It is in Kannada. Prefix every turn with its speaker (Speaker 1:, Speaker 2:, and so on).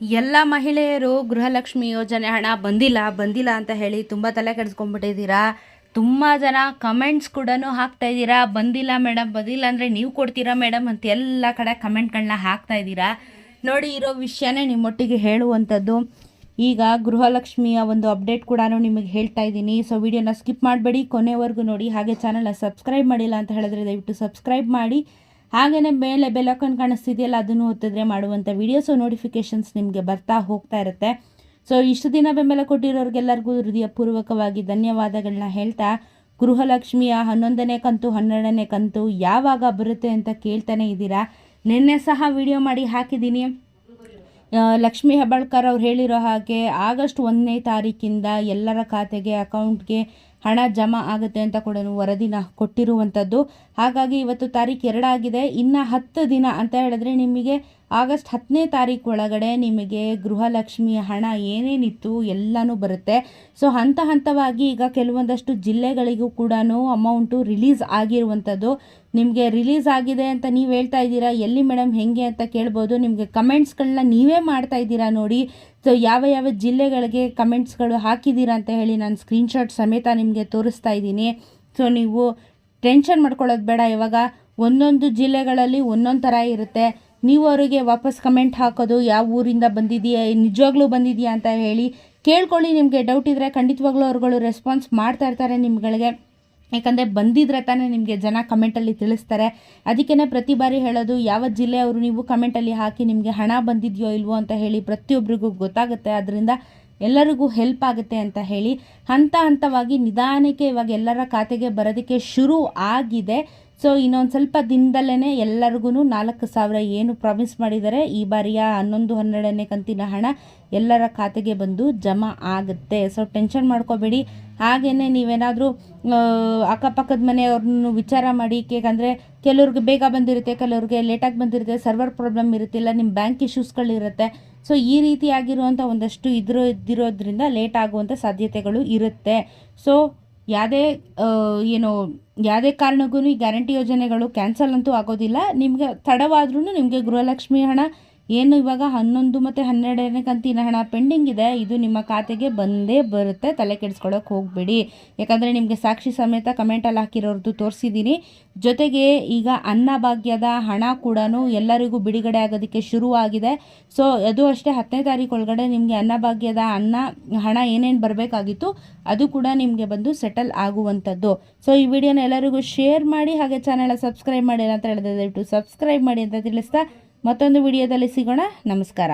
Speaker 1: ಎಲ್ಲ ಮಹಿಳೆಯರು ಗೃಹಲಕ್ಷ್ಮಿ ಯೋಜನೆ ಹಣ ಬಂದಿಲ್ಲ ಬಂದಿಲ್ಲ ಅಂತ ಹೇಳಿ ತುಂಬ ತಲೆ ಕೆಡಿಸ್ಕೊಂಡ್ಬಿಟ್ಟಿದ್ದೀರಾ? ತುಂಬ ಜನ ಕಮೆಂಟ್ಸ್ ಕೂಡ ಹಾಕ್ತಾ ಇದ್ದೀರಾ? ಬಂದಿಲ್ಲ ಮೇಡಮ್ ಬಂದಿಲ್ಲ ಅಂದರೆ ನೀವು ಕೊಡ್ತೀರಾ ಮೇಡಮ್ ಅಂತ ಎಲ್ಲ ಕಡೆ ಕಮೆಂಟ್ಗಳನ್ನ ಹಾಕ್ತಾ ಇದ್ದೀರಾ? ನೋಡಿ, ಇರೋ ವಿಷಯನೇ ನಿಮ್ಮೊಟ್ಟಿಗೆ ಹೇಳುವಂಥದ್ದು. ಈಗ ಗೃಹಲಕ್ಷ್ಮಿಯ ಒಂದು ಅಪ್ಡೇಟ್ ಕೂಡ ನಿಮಗೆ ಹೇಳ್ತಾ ಇದ್ದೀನಿ. ಸೊ ವಿಡಿಯೋನ ಸ್ಕಿಪ್ ಮಾಡಬೇಡಿ. ಕೊನೆವರೆಗೂ ನೋಡಿ. ಹಾಗೆ ಚಾನಲ್ನ ಸಬ್ಸ್ಕ್ರೈಬ್ ಮಾಡಿಲ್ಲ ಅಂತ ಹೇಳಿದ್ರೆ ದಯವಿಟ್ಟು ಸಬ್ಸ್ಕ್ರೈಬ್ ಮಾಡಿ. ಹಾಗೆಯೇ ಮೇಲೆ ಬೆಲಕನ್ ಕಾಣಿಸ್ತಿದೆಯಲ್ಲ, ಅದನ್ನು ಒತ್ತಿದ್ರೆ ಮಾಡುವಂಥ ವೀಡಿಯೋಸು ನೋಟಿಫಿಕೇಷನ್ಸ್ ನಿಮಗೆ ಬರ್ತಾ ಹೋಗ್ತಾ ಇರುತ್ತೆ. ಸೊ ಇಷ್ಟು ದಿನ ಬೆಂಬಲ ಕೊಟ್ಟಿರೋರಿಗೆಲ್ಲರಿಗೂ ಹೃದಯಪೂರ್ವಕವಾಗಿ ಧನ್ಯವಾದಗಳನ್ನ ಹೇಳ್ತಾ ಗೃಹಲಕ್ಷ್ಮಿಯ ಹನ್ನೊಂದನೇ ಕಂತು, ಹನ್ನೆರಡನೇ ಕಂತು ಯಾವಾಗ ಬರುತ್ತೆ ಅಂತ ಕೇಳ್ತಾನೆ ಇದ್ದೀರಾ? ನಿನ್ನೆ ಸಹ ವಿಡಿಯೋ ಮಾಡಿ ಹಾಕಿದ್ದೀನಿ. ಲಕ್ಷ್ಮೀ ಹೆಬ್ಬಾಳ್ಕರ್ ಅವ್ರು ಹೇಳಿರೋ ಹಾಗೆ ಆಗಸ್ಟ್ ಒಂದನೇ ತಾರೀಕಿಂದ ಎಲ್ಲರ ಖಾತೆಗೆ ಅಕೌಂಟ್ಗೆ ಹಣ ಜಮಾ ಆಗುತ್ತೆ ಅಂತ ಕೂಡ ವರದಿನ ಕೊಟ್ಟಿರುವಂಥದ್ದು. ಹಾಗಾಗಿ ಇವತ್ತು ತಾರೀಕು ಎರಡಾಗಿದೆ ಇನ್ನು ಹತ್ತು ದಿನ ಅಂತ ಹೇಳಿದ್ರೆ ನಿಮಗೆ ಆಗಸ್ಟ್ ಹತ್ತನೇ ತಾರೀಕು ಒಳಗಡೆ ನಿಮಗೆ ಗೃಹಲಕ್ಷ್ಮಿಯ ಹಣ ಏನೇನಿತ್ತು ಎಲ್ಲನೂ ಬರುತ್ತೆ. ಸೊ, ಹಂತ ಹಂತವಾಗಿ ಈಗ ಕೆಲವೊಂದಷ್ಟು ಜಿಲ್ಲೆಗಳಿಗೂ ಕೂಡ ಅಮೌಂಟು ರಿಲೀಸ್ ಆಗಿರುವಂಥದ್ದು. ನಿಮಗೆ ರಿಲೀಸ್ ಆಗಿದೆ ಅಂತ ನೀವು ಹೇಳ್ತಾ ಇದ್ದೀರಾ, ಎಲ್ಲಿ ಮೇಡಮ್, ಹೆಂಗೆ ಅಂತ ಕೇಳ್ಬೋದು. ನಿಮಗೆ ಕಮೆಂಟ್ಸ್ಗಳನ್ನ ನೀವೇ ಮಾಡ್ತಾ ಇದ್ದೀರಾ ನೋಡಿ. ಸೊ ಯಾವ ಯಾವ ಜಿಲ್ಲೆಗಳಿಗೆ ಕಮೆಂಟ್ಸ್ಗಳು ಹಾಕಿದ್ದೀರಾ ಅಂತ ಹೇಳಿ ನಾನು ಸ್ಕ್ರೀನ್ಶಾಟ್ ಸಮೇತ ನಿಮಗೆ ತೋರಿಸ್ತಾ ಇದ್ದೀನಿ. ಸೊ ನೀವು ಟೆನ್ಷನ್ ಮಾಡ್ಕೊಳ್ಳೋದು ಬೇಡ. ಇವಾಗ ಒಂದೊಂದು ಜಿಲ್ಲೆಗಳಲ್ಲಿ ಒಂದೊಂದು ಥರ ಇರುತ್ತೆ. ನೀವು ಅವರಿಗೆ ವಾಪಸ್ ಕಮೆಂಟ್ ಹಾಕೋದು, ಯಾವ ಊರಿಂದ ಬಂದಿದೆಯಾ ನಿಜವಾಗ್ಲೂ ಬಂದಿದೆಯಾ ಅಂತ ಹೇಳಿ ಕೇಳ್ಕೊಳ್ಳಿ. ನಿಮಗೆ ಡೌಟ್ ಇದ್ದರೆ ಖಂಡಿತವಾಗ್ಲೂ ಅವ್ರುಗಳು ರೆಸ್ಪಾನ್ಸ್ ಮಾಡ್ತಾ ಇರ್ತಾರೆ ನಿಮ್ಗಳಿಗೆ. ಯಾಕಂದರೆ ಬಂದಿದ್ರೆ ತಾನೇ ನಿಮಗೆ ಜನ ಕಮೆಂಟಲ್ಲಿ ತಿಳಿಸ್ತಾರೆ. ಅದಕ್ಕೇ ಪ್ರತಿ ಬಾರಿ ಹೇಳೋದು, ಯಾವ ಜಿಲ್ಲೆಯವರು ನೀವು ಕಮೆಂಟಲ್ಲಿ ಹಾಕಿ ನಿಮಗೆ ಹಣ ಬಂದಿದೆಯೋ ಇಲ್ವೋ ಅಂತ ಹೇಳಿ ಪ್ರತಿಯೊಬ್ಬರಿಗೂ ಗೊತ್ತಾಗುತ್ತೆ. ಅದರಿಂದ ಎಲ್ಲರಿಗೂ ಹೆಲ್ಪ್ ಆಗುತ್ತೆ ಅಂತ ಹೇಳಿ ಹಂತ ಹಂತವಾಗಿ ನಿಧಾನಕ್ಕೆ ಇವಾಗ ಎಲ್ಲರ ಖಾತೆಗೆ ಬರೋದಕ್ಕೆ ಶುರು ಆಗಿದೆ. ಸೊ ಇನ್ನೊಂದು ಸ್ವಲ್ಪ ದಿನದಲ್ಲೇ ಎಲ್ಲರಿಗೂ ನಾಲ್ಕು ಸಾವಿರ ಏನು ಪ್ರಾಮಿಸ್ ಮಾಡಿದ್ದಾರೆ. ಈ ಬಾರಿಯ ಹನ್ನೊಂದು, ಹನ್ನೆರಡನೇ ಕಂತಿನ ಹಣ ಎಲ್ಲರ ಖಾತೆಗೆ ಬಂದು ಜಮಾ ಆಗುತ್ತೆ. ಸೊ ಟೆನ್ಷನ್ ಮಾಡ್ಕೋಬೇಡಿ. ಹಾಗೆಯೇ ನೀವೇನಾದರೂ ಅಕ್ಕಪಕ್ಕದ ಮನೆಯವ್ರನ್ನೂ ವಿಚಾರ ಮಾಡಿ ಏಕೆಂದರೆ ಕೆಲವ್ರಿಗೆ ಬೇಗ ಬಂದಿರುತ್ತೆ, ಕೆಲವ್ರಿಗೆ ಲೇಟಾಗಿ ಬಂದಿರುತ್ತೆ ಸರ್ವರ್ ಪ್ರಾಬ್ಲಮ್ ಇರುತ್ತಿಲ್ಲ ನಿಮ್ಮ ಬ್ಯಾಂಕ್ ಇಶ್ಯೂಸ್ಗಳಿರುತ್ತೆ ಸೊ ಈ ರೀತಿಯಾಗಿರುವಂಥ ಒಂದಷ್ಟು ಇದ್ರ ಇದ್ದಿರೋದ್ರಿಂದ ಲೇಟ್ ಆಗುವಂಥ ಸಾಧ್ಯತೆಗಳು ಇರುತ್ತೆ. ಸೊ ಯಾವುದೇ ಏನು, ಯಾವುದೇ ಕಾರಣಕ್ಕೂ ಈ ಗ್ಯಾರಂಟಿ ಯೋಜನೆಗಳು ಕ್ಯಾನ್ಸಲ್ ಅಂತೂ ಆಗೋದಿಲ್ಲ. ನಿಮಗೆ ತಡವಾದ್ರೂ ನಿಮಗೆ ಗೃಹಲಕ್ಷ್ಮಿ ಹಣ ಏನು ಇವಾಗ ಹನ್ನೊಂದು ಮತ್ತು ಹನ್ನೆರಡನೇ ಕಂತಿನ ಹಣ ಪೆಂಡಿಂಗ್ ಇದೆ. ಇದು ನಿಮ್ಮ ಖಾತೆಗೆ ಬಂದೇ ಬರುತ್ತೆ. ತಲೆ ಕೆಡಿಸ್ಕೊಳ್ಳೋಕೆ ಹೋಗಬೇಡಿ. ಯಾಕಂದರೆ ನಿಮಗೆ ಸಾಕ್ಷಿ ಸಮೇತ ಕಮೆಂಟಲ್ಲಿ ಹಾಕಿರೋರ್ದು ತೋರಿಸಿದ್ದೀನಿ ಜೊತೆಗೆ ಈಗ ಅನ್ನಭಾಗ್ಯದ ಹಣ ಕೂಡ ಎಲ್ಲರಿಗೂ ಬಿಡುಗಡೆ ಆಗೋದಕ್ಕೆ ಶುರುವಾಗಿದೆ. ಸೊ ಅದು ಅಷ್ಟೇ ಹತ್ತನೇ ತಾರೀಕು ಒಳಗಡೆ ನಿಮಗೆ ಅನ್ನಭಾಗ್ಯದ ಅನ್ನ, ಹಣ ಏನೇನು ಬರಬೇಕಾಗಿತ್ತು, ಅದು ಕೂಡ ನಿಮಗೆ ಬಂದು ಸೆಟಲ್ ಆಗುವಂಥದ್ದು. ಸೊ ಈ ವಿಡಿಯೋನ ಎಲ್ಲರಿಗೂ ಶೇರ್ ಮಾಡಿ, ಹಾಗೆ ಚಾನಲ್ ಸಬ್ಸ್ಕ್ರೈಬ್ ಮಾಡಿ ಅಂತ ಹೇಳಿದ್ರೆ ದಯವಿಟ್ಟು ಸಬ್ಸ್ಕ್ರೈಬ್ ಮಾಡಿ ಅಂತ ತಿಳಿಸ್ತಾ ಮತ್ತೊಂದು ವಿಡಿಯೋದಲ್ಲಿ ಸಿಗೋಣ. ನಮಸ್ಕಾರ.